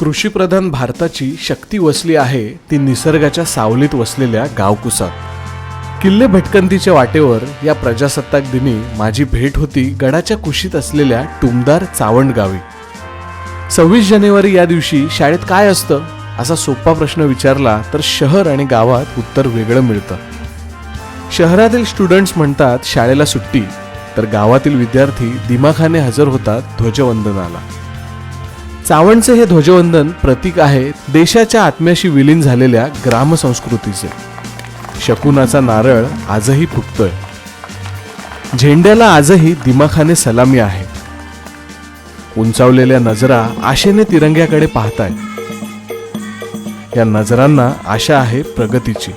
कृषीप्रधान भारताची शक्ती वसली आहे ती निसर्गाच्या सावलीत वसलेल्या गावकुसात किल्ले भटकंतीच्या वाटेवर या प्रजासत्ताक दिनी माझी भेट होती गडाच्या कुशीत असलेल्या टुमदार चावंड गावी सव्वीस जानेवारी या दिवशी शाळेत काय असतं? असा सोपा प्रश्न विचारला तर शहर आणि गावात उत्तर वेगळं मिळतं. शहरातील स्टुडंट्स म्हणतात शाळेला सुट्टी तर गावातील विद्यार्थी दिमाखाने हजर होतात ध्वजवंदनाला. चावणचे हे ध्वजवंदन प्रतीक आहे देशाच्या आत्म्याशी विलीन झालेल्या ग्रामसंस्कृतीचे शकुनाचा नारळ आजही फुटतोय. झेंड्याला आजही दिमाखाने सलामी आहे. उंचावलेल्या नजरा आशेने तिरंग्याकडे पाहताय या नजरांना आशा आहे प्रगतीची.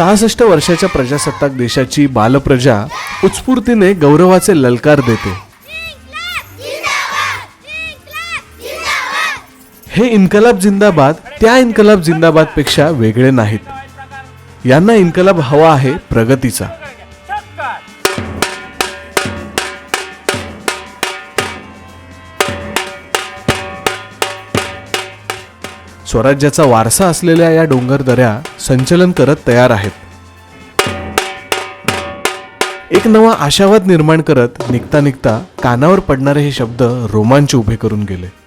सहासष्ट वर्षाच्या प्रजासत्ताक देशाची बालप्रजा उत्स्फूर्तीने गौरवाचे ललकार देते. हे इन्कलाब जिंदाबाद त्या इन्कलाब जिंदाबादपेक्षा वेगळे नाहीत. यांना इन्कलाब हवा आहे प्रगतीचा. स्वराज्याचा वारसा असलेल्या या डोंगर दऱ्या संचलन करत तयार आहेत. एक नवा आशावाद निर्माण करत निघता निघता कानावर पडणारे हे शब्द रोमांच उभे करून गेले.